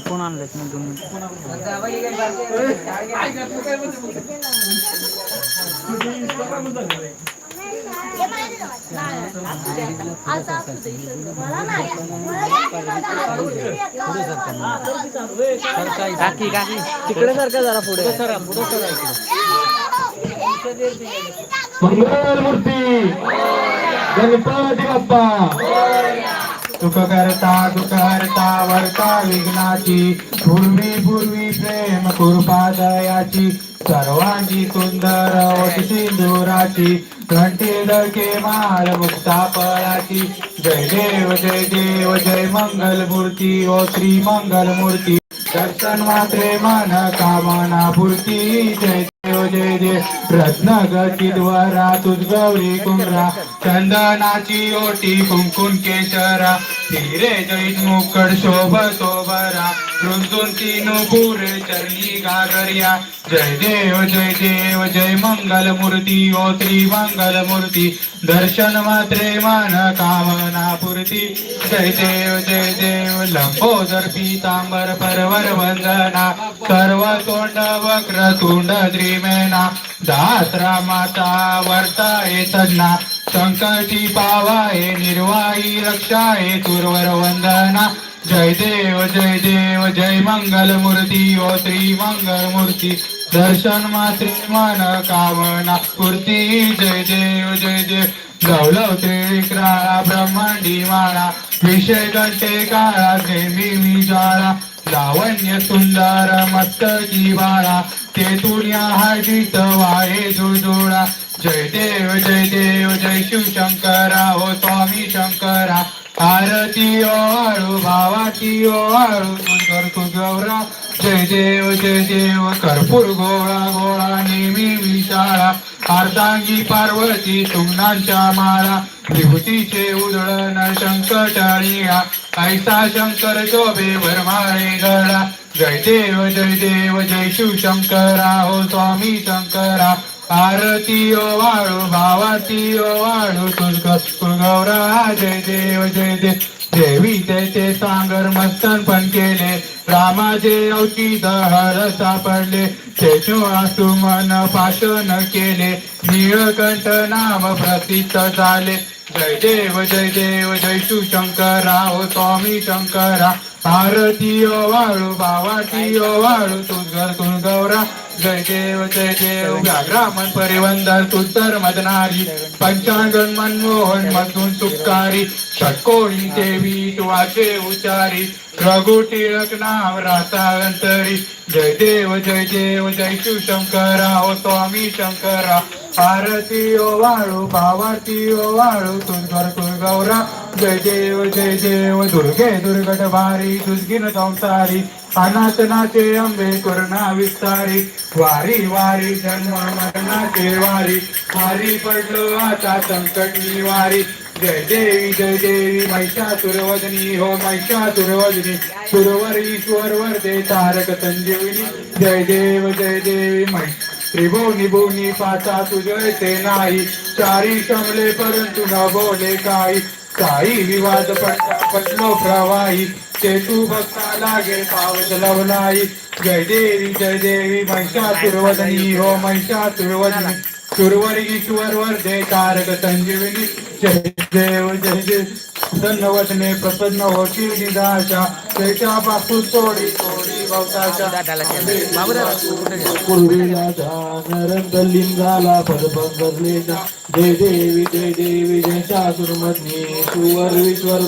Phone आणलेत ना दोन मिनिटं काकी काकी तिकडे सारखं जरा पुढे सर पुढे सर मंगलमूर्ती गणपती बाप्पा. सुख करता सुख हरता वर्ता विघ्नाची पूर्वी पूर्वी प्रेम कृपा दयाची सर्वांची सुंदर वट सिंदुराची घंटी दळके माळ मुक्ता पळाची जय देव जय देव जय मंगल मूर्ती ओ श्री मंगल मूर्ती. दर्शन मात्रे मन कामना पूर्ती. जय जय देव रत्न गचिद्वारा तुझ गौरी कुमरा चंदनाची ओटी कुंकुम केशरा हिरे जैन मुकड शोभ सोबरा रुंजून तीन पुरे चरणी गागर्या जय देव जय देव जय मंगल मूर्ती ओ श्री मंगल मूर्ती दर्शन मात्रे मान कामना पूर्ती. जय देव जय देव लंबोदर पीतांबर परवर वंदना सर्व तोंड वक्र तुंड त्रिमेना दात्रा माता वर्ताये सन्ना संकटी पावाये निर्वाही रक्षाये तुर्वर वंदना. जय देव जय देव जय मंगल मूर्ती ओ श्री मंगल मूर्ती. दर्शन मात्रे मन कामना. पूर्ती जय देव जय देव. गौलव त्रिविक्राळा ब्रह्मांडी माळा विषय घंटे काळा नेहमी मी जाळा लावण्य सुंदर मस्तकी बाळा. तेथून या हळदीत वाहे जुळजुळा जय देव जय देव जय शिव शंकरा. हो स्वामी शंकरा. आरती ओ वाळू भावाची ओ वाळू सुंदर तू गौरा जय देव जय देव कर्पूर गोळा गोळा नेहमी विशाळा. अर्धांगी पार्वती सुमनांच्या माळा. विभूतीचे उधळण शंकटाळिया ऐसा शंकर शोभे वरमाळे गळा. जय देव जय देव जय शिवशंकरा हो स्वामी शंकरा. आरती ओ वाळू भावाती ओ वाळू तुझ गौरा जय देव जय देव देवी त्याचे सांगर मस्तन पण केले. रामाचे अवचित हर सापडले तेचो आसू मन पाषण केले. निळकंठ नाम प्रसिद्ध झाले. जय देव जय देव जय शिवशंकरा हो स्वामी शंकरा. आरती ओ वाळू भावाती ओ वाळू तुझ तुझ गौरा जय देव जय देव व्याघ्रामन परिवंदन तुत्तर मदनारी. पंचांगन मनमोहन मधून सुकारी षटकोणी देवी तुवाचे उचारी. रघु टिळक नाव राता अंतरी जय देव जय देव जय शिवशंकरा ओ स्वामी शंकरा. आरती ओ वाळू भावाती ओ वाळू तुझवर तुझ गौरा जय देव जय देव दुर्गे दुर्गट भारी दुर्गिन संसारी अनाथ अनाथनाचे अंबे करुणा विस्तारी वारी वारी जन्म मरणाचे वारी वारी पडलो आता संकट निवारी. जय देवी जय देवी महिषासुरवदनी हो महिषासुरवदनी सुरवर ईश्वर वरदे तारक संजीवनी. जय देव जय देवी महिष त्रिभुवनी भुवनी पाचा तुझे ते नाही. चारी शमले परंतु न बोले काही. काही विवाद पडला पटलो प्रवाही ते तू भक्ता लागे पावत लवलाई जय देवी जय देवी महिषा महिषासुरवदनी. हो महिषासुरवदनी. सुरवर ईश्वर वरदे तारक संजीवनी. जय देव जय देव. धन्यवचने प्रसन्न होती निदाशा त्याच्या पासून तोडी तोडी पूर्वीला नरंत लिंगाला पदपंगरले जय देवी जय देवी जय शासुर मधनी सुवर विश्वर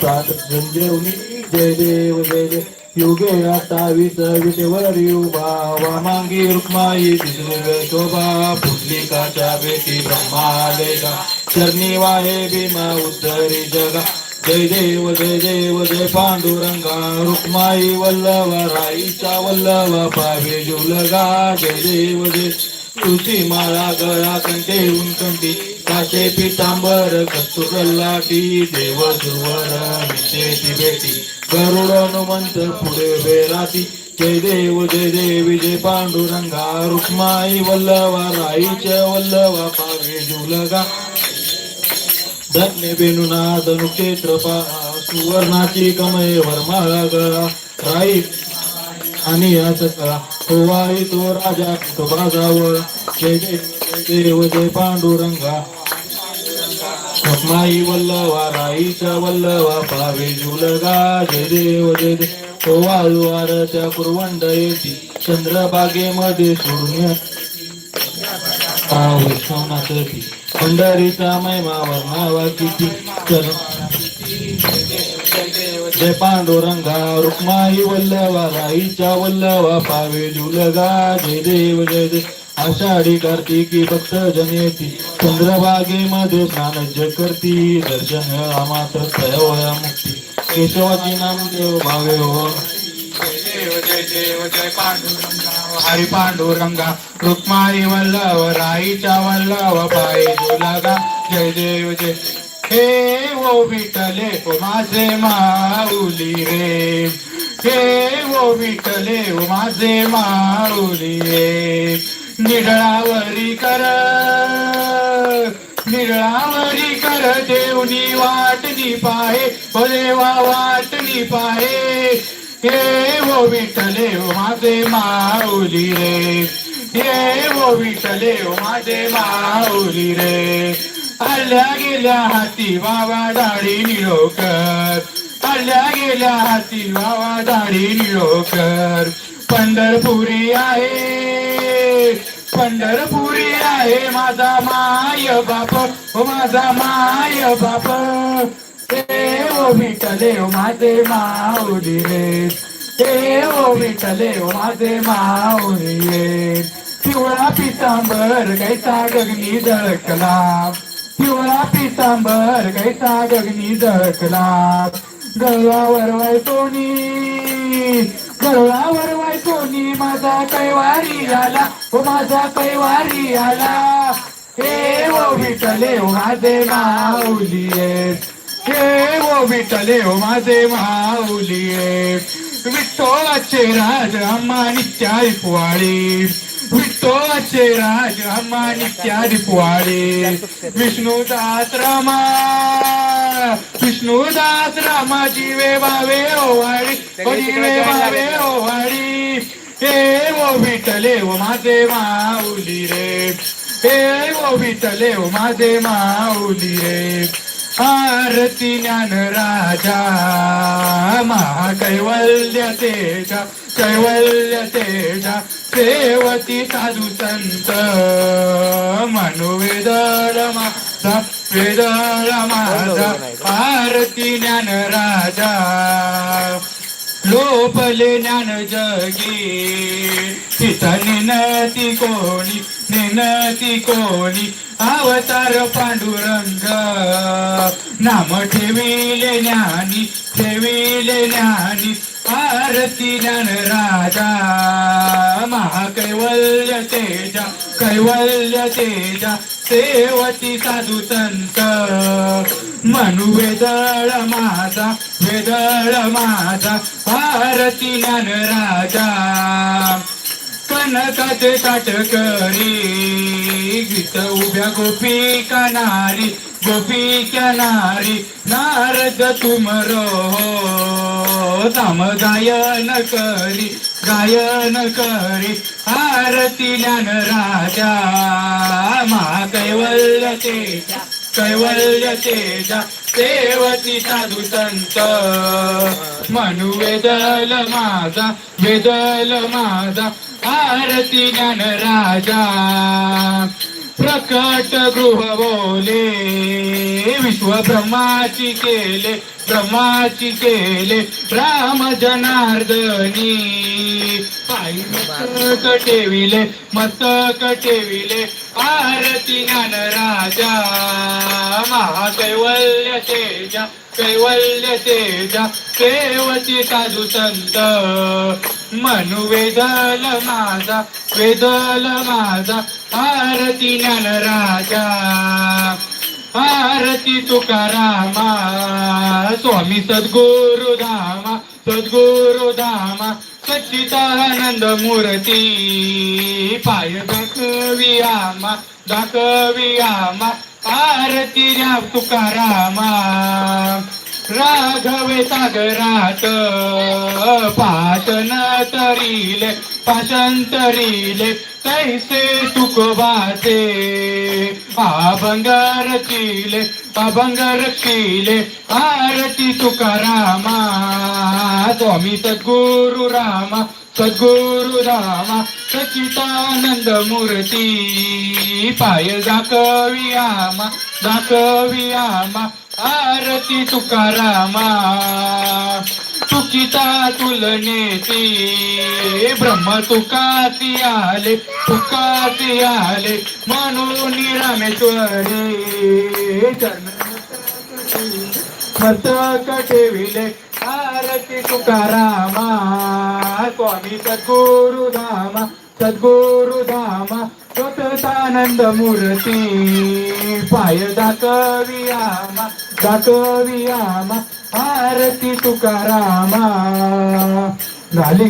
प्रात संजीवनी जय देव जय देव. युगे अठ्ठावीस विटेवर युवा वामांगी रुक्माई दिसले शोभा. पुटलिकाच्या बेटी ब्रह्मालेगा चरणी वाहे भीमा उत्तरी जगा. जय देव जय देव जय पांडुरंगा रुक्माई वल्लवा राईचा वल्लवा पावे जुलगा जय देव जय. तुझी माळा गळा कंटे कंठी काचे पितांबर कस्तुर लाटी देव दुर्वर मिशेची बेटी गरुड हनुमंत पुढे बेराती. जय देव जय देव जय पांडुरंगा रुक्माई वल्लवा राईच्या वल्लवा पावे जुलगा धन्य बेनुना धनुक्षेत्र पा सुवर्णाची कमय वरमाळा गळा राई आणि असका होवाई तो राजा बाजावर जय देव जय देव जय पांडुरंगा. माई वल्लवा राईचा वल्लवा पावे जुलगा. जय देव जय देव. तो वाळू वारच्या कुरवंड येती चंद्रबागेमध्ये सोडून विश्वनाथी पंढरीचा महिमा वर्णावा किती चल जय पांडुरंगा रुक्माई वल्लवा राईच्या वल्लवा पावे जुलगा जय देव जय देव आषाढी कार्तिकी भक्त जनेती चंद्रभागेमध्ये स्नानज्य करती दर्शन मात्र तयवया मुक्ती. केशवाची नाम देव भावे हो. जय देव जय देव जय पांडुरंगा. पांडुरंगा रुक्माई वल्लव राईचा वल्लव पाय जुलागा जय देव जय. हे वो विठले माझे माऊली रे. हे वो विठले माझे माऊली रे. निडळावरी कर निळावरी कर देवनी वाटनी पाहे भलेवा देवा वाटनी पाहे. हे हो वो विठले हो माझे माऊली रे. हे हो वो विठले माझे माऊली रे. आल्या गेल्या हाती वावा दाढी निळोकर. आल्या गेल्या हाती वावा दाढी निळोकर. पंढरपुरी आहे पंढरपुरी आहे. माझा माय बाप माझा माय बाप. देव ओ विठले माझे माऊली रे देव ओ विठले माझे माऊली रे पिवळा पितांबर कैसा गगनी झळकला पिवळा पितांबर कैसा गगनी झळकला गळावर वाय कोणी गळावर वाय कोणी माझा कैवारी आला. ओ माझा कैवारी आला. हे ओ विठले माझे माऊली आहेत विठले ओ माझे माऊली. विठ्ठलाचे राज अम्मा नित्यारी पुवाळी विठ्ठलाचे राज अम्मा नित्यारी पुवाळी विष्णुदास रामा. विष्णुदास रामा जीवे बावे ओवाळी ओ जीवे बावे ओवाळी हे ओ विठले ओ माझे माऊली रे. हे ओ विठले ओ माझे माऊली रे. आरती ज्ञान राजा महाकैवल्य तेजा कैवल्य तेजा सेवती साधू संत मनुवेदळ माझा वेदळ माझा आरती ज्ञान राजा लोपले ज्ञान जगी तिचा निनती कोणी निनती कोणी अवतार पांडुरंग नाम ठेविले ज्ञानी ठेविले ज्ञानी आरती ज्ञान राजा महाकैवल्य तेजा कैवल्य तेजा सेवती साधू संत मनु वेदळ माझा वेदळ माझा आरती ज्ञान राजा. कनकाचे ताट करी गीत उभ्या गोपी कनारी गोपी कनारी. नारद तुमरो दाम गायन करी गायन करी. आरती ज्ञान राजा महाकैवल्य तेजा. कैवल्य तेजा सेवती साधू संत। मनु वेदल माझा वेदल माझा आरती ज्ञान राजा। प्रकट गृह बोले विश्व ब्रह्माची केले ब्रह्माची केले राम जनार्दनी. पायी मस्तक टेविले मस्तक टेविले आरती ज्ञान राजा. महाकैवल्य तेजा कैवल्य तेजा सेवती साधू संत. मनु वेदल माझा वेदल माझा आरती ज्ञान राजा. आरती तुकारामा स्वामी सद्गुरु धामा सद्गुरु धामा सच्चितानंद मूर्ती. पाय दाखवियामा दाखवियामा आरती राम. तुकारामा राघवे सागरात पाचन तरिले पाचन तरिले तैसे तुकोबाचे अभंग रचिले अभंग रचिले आरती तुकारामा स्वामी सद्गुरु रामा सद्गुरु रामा सचितानंद मूर्ती पाय दाखवियामा दाखवियामा आरती तुकारामा तुकिता तुलनेती. ब्रह्म तुकाती आले तुकाती आले म्हणून रामेश्वरी. मस्तक ठेविले आरती तुकारामा स्वामी सद्गुरु धामा सततानंद मूर्ती पाय दाखवियामा दाखवियामा आरती तुकारामा. झाली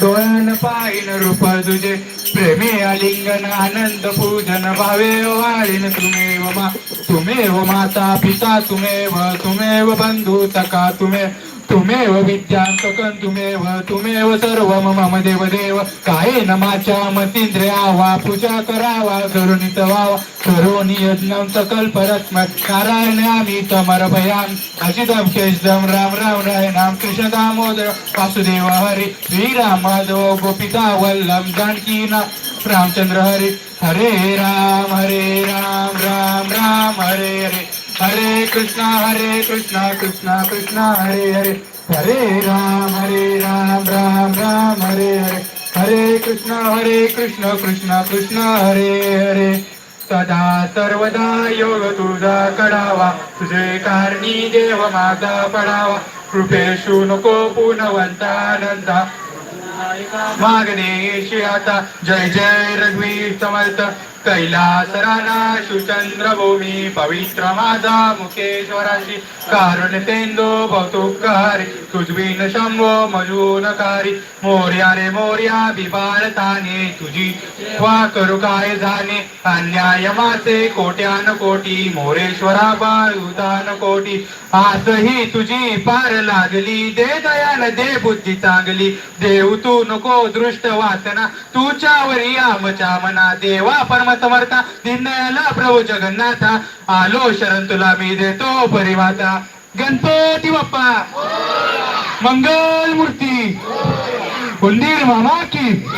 डोळ्यान पाहिन रूप तुझे. प्रेमे आलिंगन आनंद पूजन भावे वाळीन तुमेव मा तुमेव माता पिता तुमेव तुमेव बंधू तका तुमे तुमेव विद्यांतकं तुमेव तुमेव सर्व मम देव देव कायेन माच्या मतींद्रियावा पूजा करावा करुणी तवावा करोनी यज्ञं सकल्परत्म नारायण आम्ही समर्पयाम अजितम केशदम राम राम राय नाम कृष्ण दामोदर वासुदेव हरी श्रीराम माधव गोपिता वल्लभ जानकी नाम रामचंद्र हरी. हरे राम हरे राम राम राम हरे हरे. हरे कृष्णा हरे कृष्णा कृष्णा कृष्णा हरे हरे। हरे राम हरे राम राम राम हरे हरे। हरे कृष्णा हरे कृष्ण कृष्ण कृष्ण हरे हरे। सदा सर्वदा योग तुझा कडावा। तुझे कारणी देव माझा पडावा। कृपेशू नको पुनवंतानंदा मागणे आता। जय जय रघुवीर समर्थ। कैलासराना शुचंद्रभूमी पवित्र माझा मुकेश्वराशी। कारण तेंदो भौतुकारी तुझविन शंभो मजूनकारी। मोर्या रे मोर्या बिबाळताने तुझी वा करू काय जाणे? अन्याय मासे कोट्यान कोटी मोरेश्वरा बाळुदान कोटी। आजही तुझी पार लागली दे दयान दे बुद्धी चांगली। देव तू नको दृष्ट वासना तुझ्यावरी आमच्या मना देवा परम समर्थ दीनदयाला प्रभू जगन्नाथा. आलो शरण तुला मी देतो परिमाता गणपती बाप्पा. मंगल मूर्ती उंदीर मामा की.